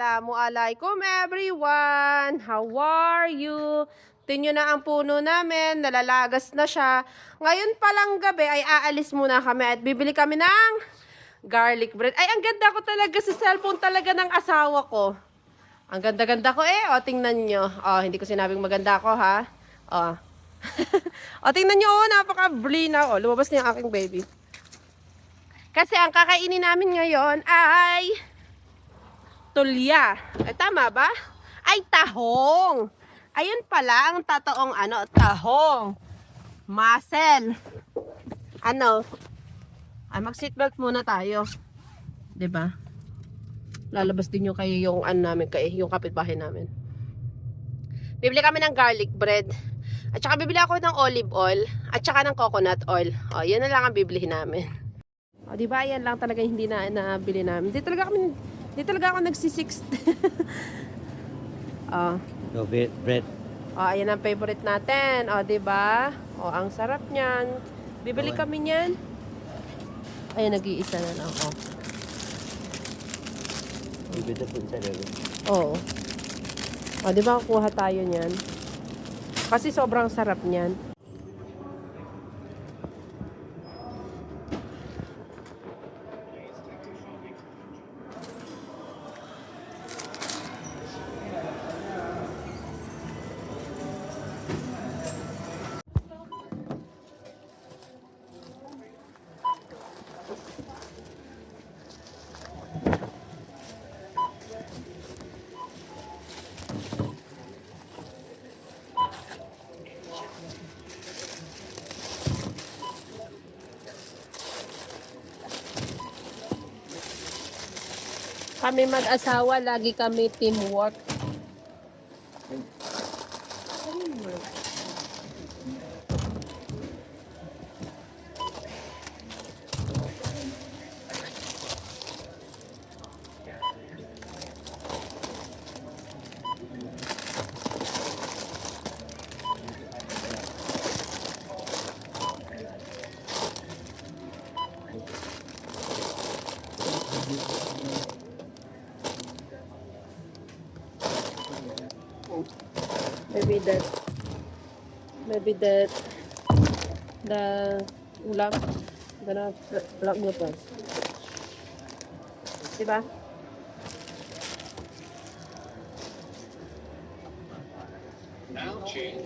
Assalamualaikum everyone! How are you? Tingnan na ang puno namin, nalalagas na siya. Ngayon palang gabi ay aalis muna kami at bibili kami ng garlic bread. Ay, ang ganda ko talaga sa cellphone talaga ng asawa ko. Ang ganda-ganda ko eh. O, tingnan nyo. O, hindi ko sinabing maganda ako ha. O. o, tingnan nyo. O, napaka-blina. O, lumabas na yung aking baby. Kasi ang kakainin namin ngayon ay tulya. Ay, tama ba? Ay, tahong. Ayun pala ang tatoong ano, tahong. Muscle. Ano? Ay, mag-seatbelt muna tayo. 'Di ba? Lalabas din yung kayo yung ano namin, kay yung kapitbahay namin. Bibili kami ng garlic bread. At saka bibili ako ng olive oil. At saka ng coconut oil. O, yan na lang ang bibilihin namin. O, di ba? Yan lang talaga hindi na nabili namin. Di talaga kami, di talaga ako nagsisix. o, No, bread. bread. o, ayan ang favorite natin. O, di ba? O, ang sarap niyan. Bibili Okay. kami niyan. Ayan, nag-iisa na lang. O. Bibida po sa. Oo. O, di ba kukuha tayo niyan? Kasi sobrang sarap niyan. Kami mag-asawa, lagi kami teamwork. maybe that maybe that the ulam gonna vlog mo to diba now change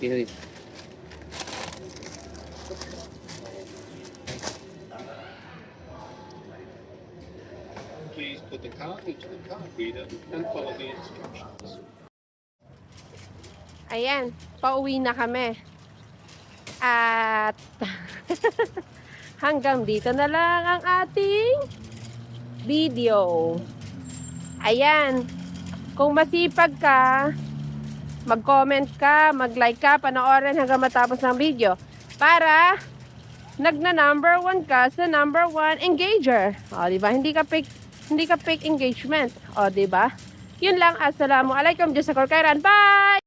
Here it is. Put the card into the card reader and follow the instructions. Ayan, pauwi na kami. At hanggang dito na lang ang ating video. Ayan, kung masipag ka, mag-comment ka, mag-like ka, panoorin hanggang matapos ng video. Para nagna number one ka sa number one engager. O, di ba? Hindi ka fake, hindi ka fake engagement. O, ba? Yun lang. Assalamualaikum. Diyos sa Kairan. Bye!